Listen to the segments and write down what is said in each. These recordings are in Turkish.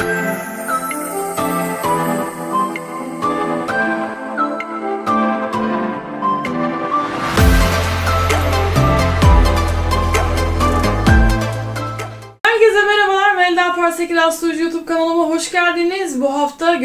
Yeah.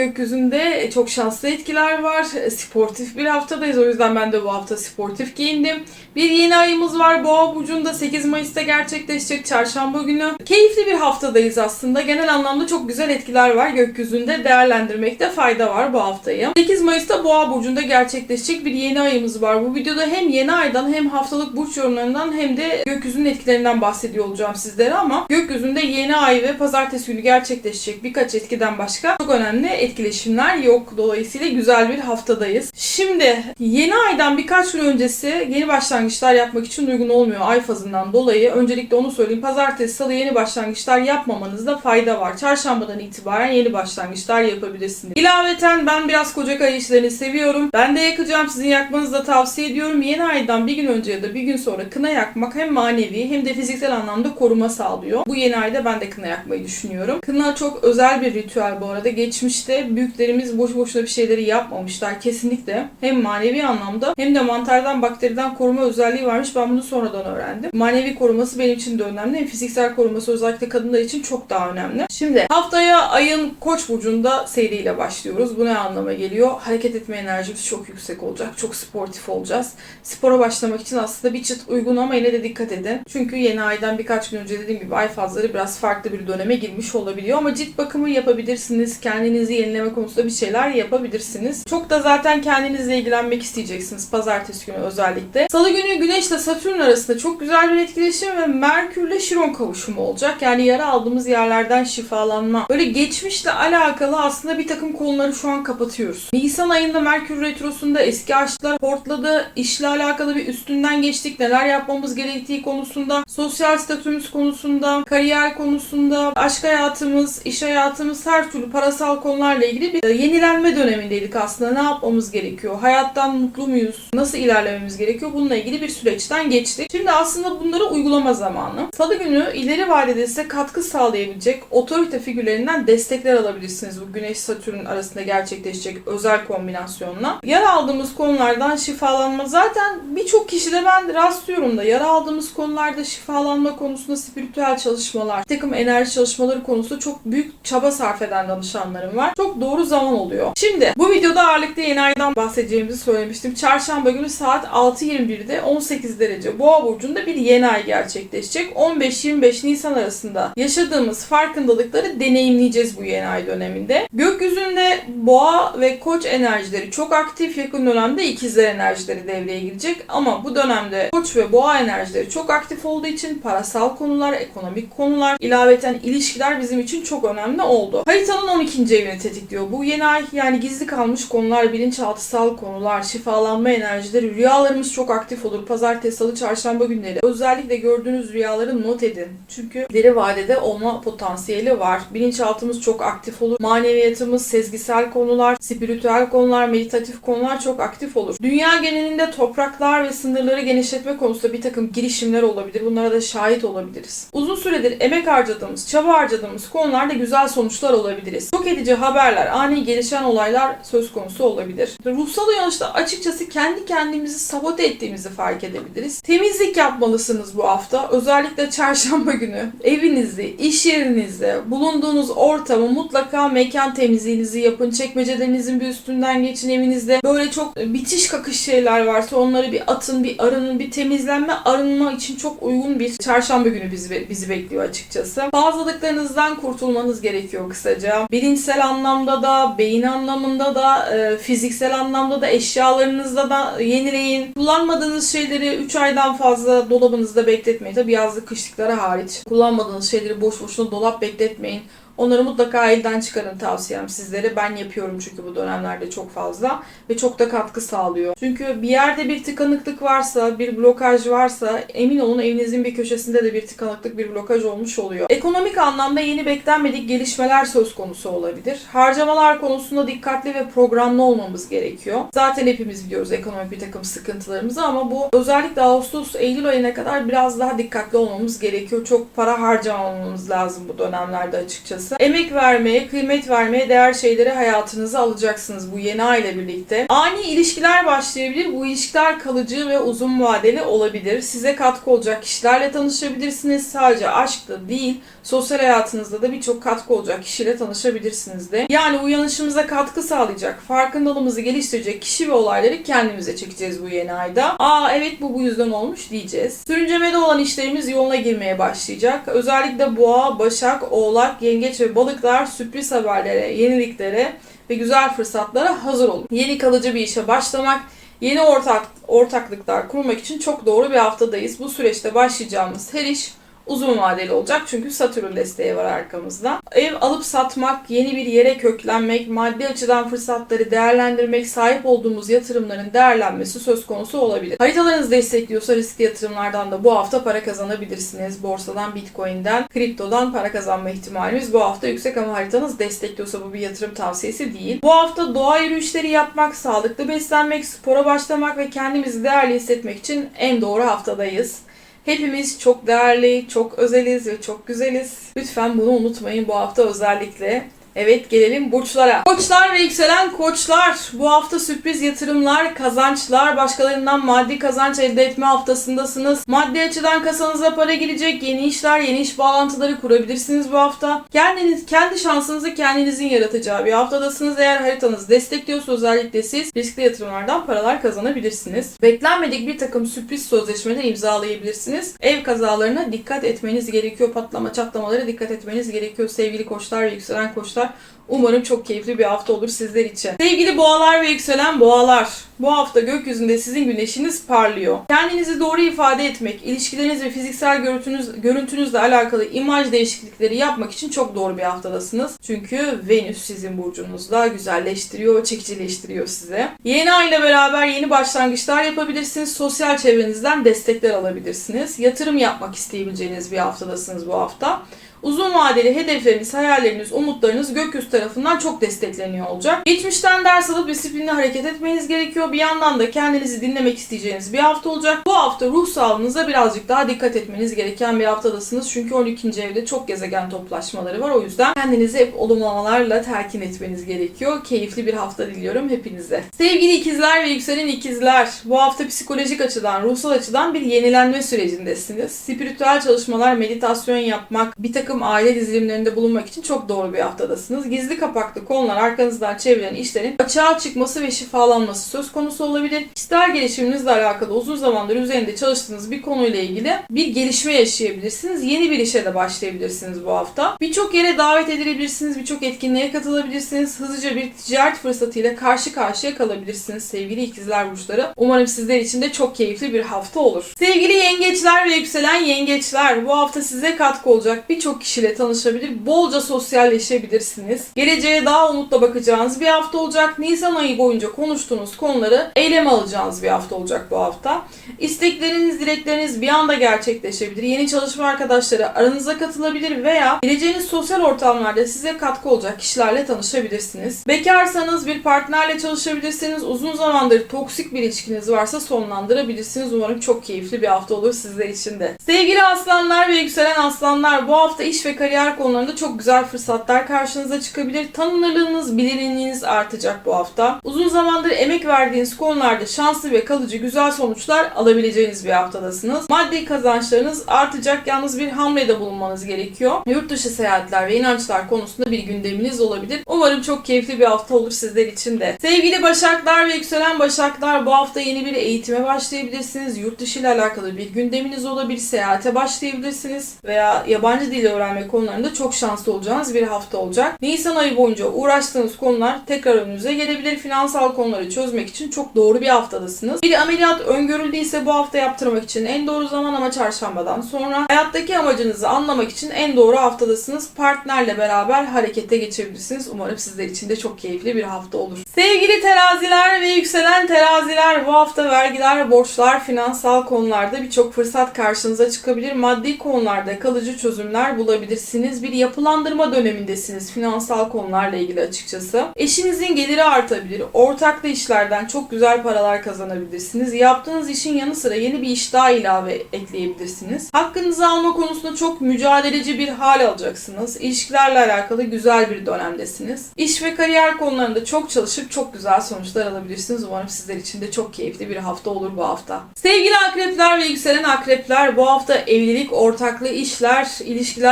Gökyüzünde çok şanslı etkiler var. Sportif bir haftadayız. O yüzden ben de bu hafta sportif giyindim. Bir yeni ayımız var. Boğa burcunda 8 Mayıs'ta gerçekleşecek çarşamba günü. Keyifli bir haftadayız aslında. Genel anlamda çok güzel etkiler var. Gökyüzünde değerlendirmekte fayda var bu haftayı. 8 Mayıs'ta Boğa burcunda gerçekleşecek bir yeni ayımız var. Bu videoda hem yeni aydan hem haftalık burç yorumlarından hem de gökyüzünün etkilerinden bahsediyor olacağım sizlere ama gökyüzünde yeni ay ve pazartesi günü gerçekleşecek birkaç etkiden başka çok önemli etkileşimler yok. Dolayısıyla güzel bir haftadayız. Şimdi yeni aydan birkaç gün öncesi yeni başlangıçlar yapmak için uygun olmuyor ay fazından dolayı. Öncelikle onu söyleyeyim. Pazartesi, salı yeni başlangıçlar yapmamanızda fayda var. Çarşambadan itibaren yeni başlangıçlar yapabilirsiniz. İlaveten ben biraz Koca Ay işlerini seviyorum. Ben de yakacağım. Sizin yakmanızı da tavsiye ediyorum. Yeni aydan bir gün önce ya da bir gün sonra kına yakmak hem manevi hem de fiziksel anlamda koruma sağlıyor. Bu yeni ayda ben de kına yakmayı düşünüyorum. Kına çok özel bir ritüel bu arada. Geçmişte büyüklerimiz boş boşuna bir şeyleri yapmamışlar kesinlikle. Hem manevi anlamda hem de mantardan bakteriden koruma özelliği varmış. Ben bunu sonradan öğrendim. Manevi koruması benim için de önemli. Hem fiziksel koruması özellikle kadınlar için çok daha önemli. Şimdi haftaya ayın Koç burcunda seyriyle başlıyoruz. Bu ne anlama geliyor? Hareket etme enerjimiz çok yüksek olacak. Çok sportif olacağız. Spora başlamak için aslında bir çıt uygun ama yine de dikkat edin. Çünkü yeni aydan birkaç gün önce dediğim gibi ay fazları biraz farklı bir döneme girmiş olabiliyor ama cilt bakımı yapabilirsiniz. Kendinizi yenileme konusunda bir şeyler yapabilirsiniz. Çok da zaten kendinizle ilgilenmek isteyeceksiniz pazartesi günü özellikle. Salı günü Güneş ile Satürn arasında çok güzel bir etkileşim ve Merkür ile Şiron kavuşumu olacak. Yani yara aldığımız yerlerden şifalanma. Böyle geçmişle alakalı aslında bir takım konuları şu an kapatıyoruz. Nisan ayında Merkür Retrosu'nda eski aşklar portladı. İşle alakalı bir üstünden geçtik. Neler yapmamız gerektiği konusunda, sosyal statümüz konusunda, kariyer konusunda, aşk hayatımız, iş hayatımız her türlü parasal konularla ilgili bir yenilenme dönemindeydik aslında. Ne yapmamız gerekiyor? Hayattan mutlu muyuz? Nasıl ilerlememiz gerekiyor? Bununla ilgili bir süreçten geçtik. Şimdi aslında bunları uygulama zamanı. Salı günü ileri vadede size katkı sağlayabilecek otorite figürlerinden destekler alabilirsiniz. Bu Güneş Satürn arasında gerçekleşecek özel kombinasyonla. Yara aldığımız konulardan şifalanma zaten birçok kişide ben rastlıyorum da yara aldığımız konularda şifalanma konusunda spiritüel çalışmalar, takım enerji çalışmaları konusunda çok büyük çaba sarf eden danışanlarım var. Çok doğru zaman oluyor. Şimdi bu videoda ağırlıklı yeni aydan bahsedeceğimizi söylemiştim. Çarşamba günü saat 6.21'de 18 derece Boğa burcunda bir yeni ay gerçekleşecek. 15-25 Nisan arasında yaşadığımız farkındalıkları deneyimleyeceğiz bu yeni ay döneminde. Gökyüzünde Boğa ve Koç enerjileri çok aktif. Yakın dönemde ikizler enerjileri devreye girecek. Ama bu dönemde Koç ve Boğa enerjileri çok aktif olduğu için parasal konular, ekonomik konular, ilaveten ilişkiler bizim için çok önemli oldu. Haritanın 12. evini tetikliyor. Bu yeni ay yani gizli kalmış konular, bilinçaltısal konular, şifalanma enerjileri, rüyalarımız çok aktif olur. Pazartesi, salı, çarşamba günleri. Özellikle gördüğünüz rüyaları not edin. Çünkü ileri vadede olma potansiyeli var. Bilinçaltımız çok aktif olur. Maneviyatımız, sezgisel konular, spiritüel konular, meditatif konular çok aktif olur. Dünya genelinde topraklar ve sınırları genişletme konusunda bir takım girişimler olabilir. Bunlara da şahit olabiliriz. Uzun süredir emek harcadığımız, çaba harcadığımız konularda güzel sonuçlar olabiliriz. Çok edici haberler, ani gelişen olaylar söz konusu olabilir. Ruhsal uyanışta açıkçası kendi kendimizi sabote ettiğimizi fark edebiliriz. Temizlik yapmalısınız bu hafta. Özellikle çarşamba günü evinizde, iş yerinizde, bulunduğunuz ortamı mutlaka mekan temizliğinizi yapın. Çekmecelerinizin bir üstünden geçin evinizde. Böyle çok bitiş kakış şeyler varsa onları bir atın, bir arının, bir temizlenme, arınma için çok uygun bir çarşamba günü bizi, bizi bekliyor açıkçası. Fazlalıklarınızdan kurtulmanız gerekiyor kısaca. Bilinçsel anlamda da, beyin anlamında da, e, fiziksel anlamda da, eşyalarınızda da yenileyin. Kullanmadığınız şeyleri 3 aydan fazla dolabınızda bekletmeyin. Tabi yazlık kışlıklara hariç. Kullanmadığınız şeyleri boş boşuna dolap bekletmeyin. Onları mutlaka elden çıkarın tavsiyem sizlere. Ben yapıyorum çünkü bu dönemlerde çok fazla ve çok da katkı sağlıyor. Çünkü bir yerde bir tıkanıklık varsa, bir blokaj varsa emin olun evinizin bir köşesinde de bir tıkanıklık, bir blokaj olmuş oluyor. Ekonomik anlamda yeni beklenmedik gelişmeler söz konusu olabilir. Harcamalar konusunda dikkatli ve programlı olmamız gerekiyor. Zaten hepimiz biliyoruz ekonomik bir takım sıkıntılarımızı ama bu özellikle Ağustos, Eylül ayına kadar biraz daha dikkatli olmamız gerekiyor. Çok para harcamamamız lazım bu dönemlerde açıkçası. Kısacası. Emek vermeye, kıymet vermeye değer şeyleri hayatınıza alacaksınız bu yeni ay ile birlikte. Ani ilişkiler başlayabilir. Bu ilişkiler kalıcı ve uzun vadeli olabilir. Size katkı olacak kişilerle tanışabilirsiniz. Sadece aşkta değil, sosyal hayatınızda da birçok katkı olacak kişiyle tanışabilirsiniz de. Yani uyanışımıza katkı sağlayacak, farkındalığımızı geliştirecek kişi ve olayları kendimize çekeceğiz bu yeni ayda. Aa evet bu bu yüzden olmuş diyeceğiz. Sürüncemede olan işlerimiz yoluna girmeye başlayacak. Özellikle boğa, başak, oğlak, yengeç ve balıklar sürpriz haberlere, yeniliklere ve güzel fırsatlara hazır olun. Yeni kalıcı bir işe başlamak, yeni ortak ortaklıklar kurmak için çok doğru bir haftadayız. Bu süreçte başlayacağımız her iş uzun vadeli olacak çünkü Satürn desteği var arkamızda. Ev alıp satmak, yeni bir yere köklenmek, maddi açıdan fırsatları değerlendirmek, sahip olduğumuz yatırımların değerlenmesi söz konusu olabilir. Haritalarınız destekliyorsa riskli yatırımlardan da bu hafta para kazanabilirsiniz. Borsadan, Bitcoin'den, kriptodan para kazanma ihtimalimiz bu hafta yüksek ama haritanız destekliyorsa bu bir yatırım tavsiyesi değil. Bu hafta doğa yürüyüşleri yapmak, sağlıklı beslenmek, spora başlamak ve kendimizi değerli hissetmek için en doğru haftadayız. Hepimiz çok değerli, çok özeliz ve çok güzeliz. Lütfen bunu unutmayın bu hafta özellikle. Evet gelelim burçlara. Koçlar ve yükselen koçlar. Bu hafta sürpriz yatırımlar, kazançlar, başkalarından maddi kazanç elde etme haftasındasınız. Maddi açıdan kasanıza para girecek, yeni işler, yeni iş bağlantıları kurabilirsiniz bu hafta. Kendiniz, kendi şansınızı kendinizin yaratacağı bir haftadasınız. Eğer haritanız destekliyorsa özellikle siz riskli yatırımlardan paralar kazanabilirsiniz. Beklenmedik bir takım sürpriz sözleşmeler imzalayabilirsiniz. Ev kazalarına dikkat etmeniz gerekiyor. Patlama çatlamalara dikkat etmeniz gerekiyor sevgili koçlar ve yükselen koçlar. Umarım çok keyifli bir hafta olur sizler için. Sevgili boğalar ve yükselen boğalar. Bu hafta gökyüzünde sizin güneşiniz parlıyor. Kendinizi doğru ifade etmek, ilişkileriniz ve fiziksel görüntünüz, görüntünüzle alakalı imaj değişiklikleri yapmak için çok doğru bir haftadasınız. Çünkü Venüs sizin burcunuzda güzelleştiriyor, çekicileştiriyor size. Yeni ay ile beraber yeni başlangıçlar yapabilirsiniz. Sosyal çevrenizden destekler alabilirsiniz. Yatırım yapmak isteyebileceğiniz bir haftadasınız bu hafta. Uzun vadeli hedefleriniz, hayalleriniz, umutlarınız gökyüzü tarafından çok destekleniyor olacak. Geçmişten ders alıp disiplinli hareket etmeniz gerekiyor. Bir yandan da kendinizi dinlemek isteyeceğiniz bir hafta olacak. Bu hafta ruh sağlığınıza birazcık daha dikkat etmeniz gereken bir haftadasınız. Çünkü 12. evde çok gezegen toplaşmaları var. O yüzden kendinizi hep olumlamalarla telkin etmeniz gerekiyor. Keyifli bir hafta diliyorum hepinize. Sevgili ikizler ve yükselen ikizler, bu hafta psikolojik açıdan, ruhsal açıdan bir yenilenme sürecindesiniz. Spiritüel çalışmalar, meditasyon yapmak, bir takım aile dizilimlerinde bulunmak için çok doğru bir haftadasınız. Gizli kapaklı konular arkanızdan çeviren işlerin açığa çıkması ve şifalanması söz konusu olabilir. Kişisel gelişiminizle alakalı uzun zamandır üzerinde çalıştığınız bir konuyla ilgili bir gelişme yaşayabilirsiniz. Yeni bir işe de başlayabilirsiniz bu hafta. Birçok yere davet edilebilirsiniz, birçok etkinliğe katılabilirsiniz. Hızlıca bir ticaret fırsatıyla karşı karşıya kalabilirsiniz sevgili ikizler burçları. Umarım sizler için de çok keyifli bir hafta olur. Sevgili yengeçler ve yükselen yengeçler bu hafta size katkı olacak birçok kişiyle tanışabilir, bolca sosyalleşebilirsiniz. Geleceğe daha umutla bakacağınız bir hafta olacak. Nisan ayı boyunca konuştuğunuz konuları eyleme alacağınız bir hafta olacak bu hafta. İstekleriniz, dilekleriniz bir anda gerçekleşebilir. Yeni çalışma arkadaşları aranıza katılabilir veya gireceğiniz sosyal ortamlarda size katkı olacak kişilerle tanışabilirsiniz. Bekarsanız bir partnerle çalışabilirsiniz. Uzun zamandır toksik bir ilişkiniz varsa sonlandırabilirsiniz. Umarım çok keyifli bir hafta olur sizler için de. Sevgili aslanlar ve yükselen aslanlar bu hafta iş ve kariyer konularında çok güzel fırsatlar karşınıza çıkabilir. Tanınırlığınız, bilinirliğiniz artacak bu hafta. Uzun zamandır emek verdiğiniz konularda şanslı ve kalıcı güzel sonuçlar alabileceğiniz bir haftadasınız. Maddi kazançlarınız artacak. Yalnız bir hamlede bulunmanız gerekiyor. Yurt dışı seyahatler ve inançlar konusunda bir gündeminiz olabilir. Umarım çok keyifli bir hafta olur sizler için de. Sevgili Başaklar ve yükselen Başaklar bu hafta yeni bir eğitime başlayabilirsiniz. Yurt dışı ile alakalı bir gündeminiz olabilir. Seyahate başlayabilirsiniz veya yabancı dil öğrenme konularında çok şanslı olacağınız bir hafta olacak. Nisan ayı boyunca uğraştığınız konular tekrar önünüze gelebilir. Finansal konuları çözmek için çok doğru bir haftadasınız. Bir ameliyat öngörüldüyse bu hafta yaptırmak için en doğru zaman ama çarşambadan sonra. Hayattaki amacınızı anlamak için en doğru haftadasınız. Partnerle beraber harekete geçebilirsiniz. Umarım sizler için de çok keyifli bir hafta olur. Sevgili teraziler ve yükselen teraziler bu hafta vergiler, borçlar, finansal konularda birçok fırsat karşınıza çıkabilir. Maddi konularda kalıcı çözümler olabilirsiniz. Bir yapılandırma dönemindesiniz finansal konularla ilgili açıkçası. Eşinizin geliri artabilir. Ortaklı işlerden çok güzel paralar kazanabilirsiniz. Yaptığınız işin yanı sıra yeni bir iş daha ilave ekleyebilirsiniz. Hakkınızı alma konusunda çok mücadeleci bir hal alacaksınız. İlişkilerle alakalı güzel bir dönemdesiniz. İş ve kariyer konularında çok çalışıp çok güzel sonuçlar alabilirsiniz. Umarım sizler için de çok keyifli bir hafta olur bu hafta. Sevgili akrepler ve yükselen akrepler bu hafta evlilik, ortaklı işler,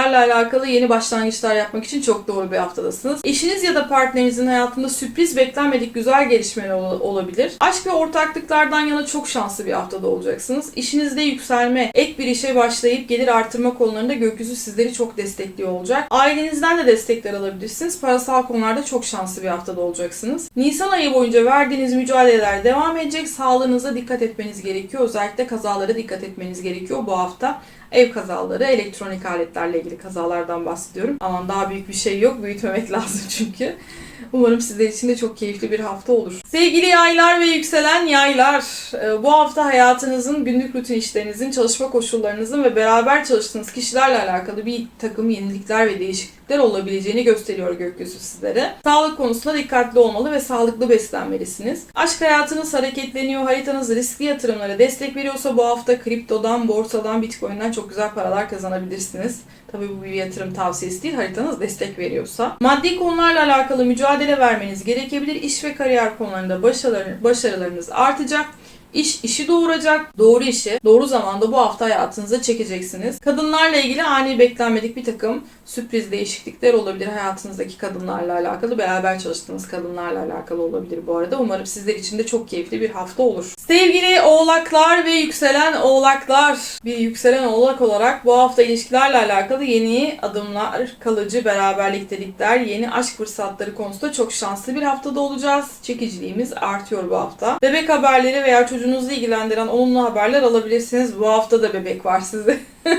ilişkilerle alakalı yeni başlangıçlar yapmak için çok doğru bir haftadasınız. Eşiniz ya da partnerinizin hayatında sürpriz beklenmedik güzel gelişmeler ol- olabilir. Aşk ve ortaklıklardan yana çok şanslı bir haftada olacaksınız. İşinizde yükselme, ek bir işe başlayıp gelir artırma konularında gökyüzü sizleri çok destekliyor olacak. Ailenizden de destekler alabilirsiniz. Parasal konularda çok şanslı bir haftada olacaksınız. Nisan ayı boyunca verdiğiniz mücadeleler devam edecek. Sağlığınıza dikkat etmeniz gerekiyor. Özellikle kazalara dikkat etmeniz gerekiyor bu hafta. Ev kazaları, elektronik aletlerle ilgili kazalardan bahsediyorum. Ama daha büyük bir şey yok. Büyütmemek lazım çünkü. Umarım sizler için de çok keyifli bir hafta olur. Sevgili yaylar ve yükselen yaylar, e, bu hafta hayatınızın, günlük rutin işlerinizin, çalışma koşullarınızın ve beraber çalıştığınız kişilerle alakalı bir takım yenilikler ve değişiklikler olabileceğini gösteriyor gökyüzü sizlere. Sağlık konusunda dikkatli olmalı ve sağlıklı beslenmelisiniz. Aşk hayatınız hareketleniyor, haritanız riskli yatırımlara destek veriyorsa bu hafta kriptodan, borsadan, bitcoin'den çok güzel paralar kazanabilirsiniz. Tabii bu bir yatırım tavsiyesi değil, haritanız destek veriyorsa. Maddi konularla alakalı mücadele vermeniz gerekebilir. İş ve kariyer konularında başarılar, başarılarınız artacak. İş işi doğuracak. Doğru işi doğru zamanda bu hafta hayatınıza çekeceksiniz. Kadınlarla ilgili ani beklenmedik bir takım sürpriz değişiklikler olabilir hayatınızdaki kadınlarla alakalı. Beraber çalıştığınız kadınlarla alakalı olabilir bu arada. Umarım sizler için de çok keyifli bir hafta olur. Sevgili oğlaklar ve yükselen oğlaklar. Bir yükselen oğlak olarak bu hafta ilişkilerle alakalı yeni adımlar, kalıcı beraberliktelikler, yeni aşk fırsatları konusunda çok şanslı bir haftada olacağız. Çekiciliğimiz artıyor bu hafta. Bebek haberleri veya çocuğunuzu ilgilendiren olumlu haberler alabilirsiniz. Bu hafta da bebek var sizde.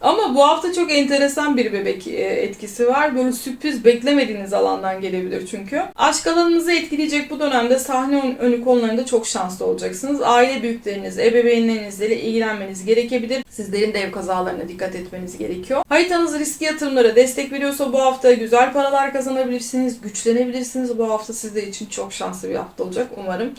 Ama bu hafta çok enteresan bir bebek e, etkisi var. Böyle sürpriz beklemediğiniz alandan gelebilir çünkü. Aşk alanınızı etkileyecek bu dönemde sahne ön- önü konularında çok şanslı olacaksınız. Aile büyükleriniz, ebeveynlerinizle ilgilenmeniz gerekebilir. Sizlerin de ev kazalarına dikkat etmeniz gerekiyor. Haritanız riskli yatırımlara destek veriyorsa bu hafta güzel paralar kazanabilirsiniz, güçlenebilirsiniz. Bu hafta sizler için çok şanslı bir hafta olacak umarım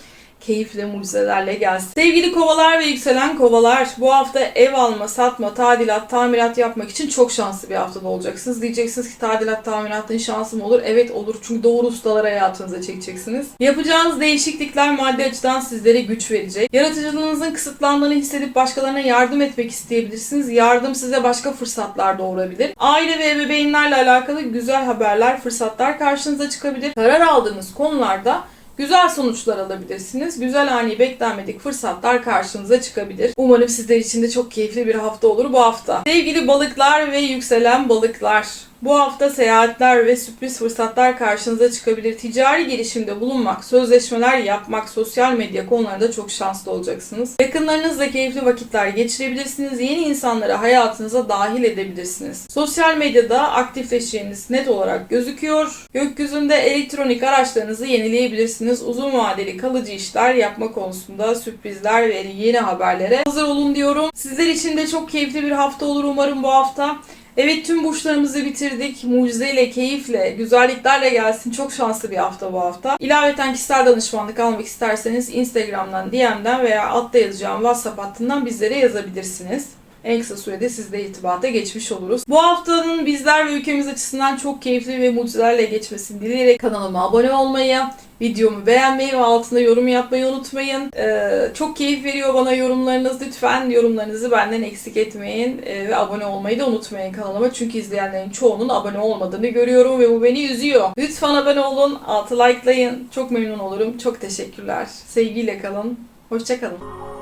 keyifle, mucizelerle gelsin. Sevgili kovalar ve yükselen kovalar, bu hafta ev alma, satma, tadilat, tamirat yapmak için çok şanslı bir haftada olacaksınız. Diyeceksiniz ki tadilat, tamiratın şansı mı olur? Evet olur çünkü doğru ustaları hayatınıza çekeceksiniz. Yapacağınız değişiklikler maddi açıdan sizlere güç verecek. Yaratıcılığınızın kısıtlandığını hissedip başkalarına yardım etmek isteyebilirsiniz. Yardım size başka fırsatlar doğurabilir. Aile ve ebeveynlerle alakalı güzel haberler, fırsatlar karşınıza çıkabilir. Karar aldığınız konularda Güzel sonuçlar alabilirsiniz. Güzel ani beklenmedik fırsatlar karşınıza çıkabilir. Umarım sizler için de çok keyifli bir hafta olur bu hafta. Sevgili balıklar ve yükselen balıklar. Bu hafta seyahatler ve sürpriz fırsatlar karşınıza çıkabilir. Ticari girişimde bulunmak, sözleşmeler yapmak, sosyal medya konularında çok şanslı olacaksınız. Yakınlarınızla keyifli vakitler geçirebilirsiniz. Yeni insanları hayatınıza dahil edebilirsiniz. Sosyal medyada aktifleşeceğiniz net olarak gözüküyor. Gökyüzünde elektronik araçlarınızı yenileyebilirsiniz. Uzun vadeli kalıcı işler yapma konusunda sürprizler ve yeni haberlere hazır olun diyorum. Sizler için de çok keyifli bir hafta olur umarım bu hafta. Evet tüm burçlarımızı bitirdik. Mucizeyle, keyifle, güzelliklerle gelsin. Çok şanslı bir hafta bu hafta. İlaveten kişisel danışmanlık almak isterseniz Instagram'dan, DM'den veya altta yazacağım WhatsApp hattından bizlere yazabilirsiniz. En kısa sürede sizle irtibata geçmiş oluruz. Bu haftanın bizler ve ülkemiz açısından çok keyifli ve mucizelerle geçmesini dileyerek kanalıma abone olmayı, videomu beğenmeyi ve altına yorum yapmayı unutmayın. Ee, çok keyif veriyor bana yorumlarınız. Lütfen yorumlarınızı benden eksik etmeyin Ee, ve abone olmayı da unutmayın kanalıma. Çünkü izleyenlerin çoğunun abone olmadığını görüyorum ve bu beni üzüyor. Lütfen abone olun, altı likelayın. Çok memnun olurum. Çok teşekkürler. Sevgiyle kalın. Hoşçakalın.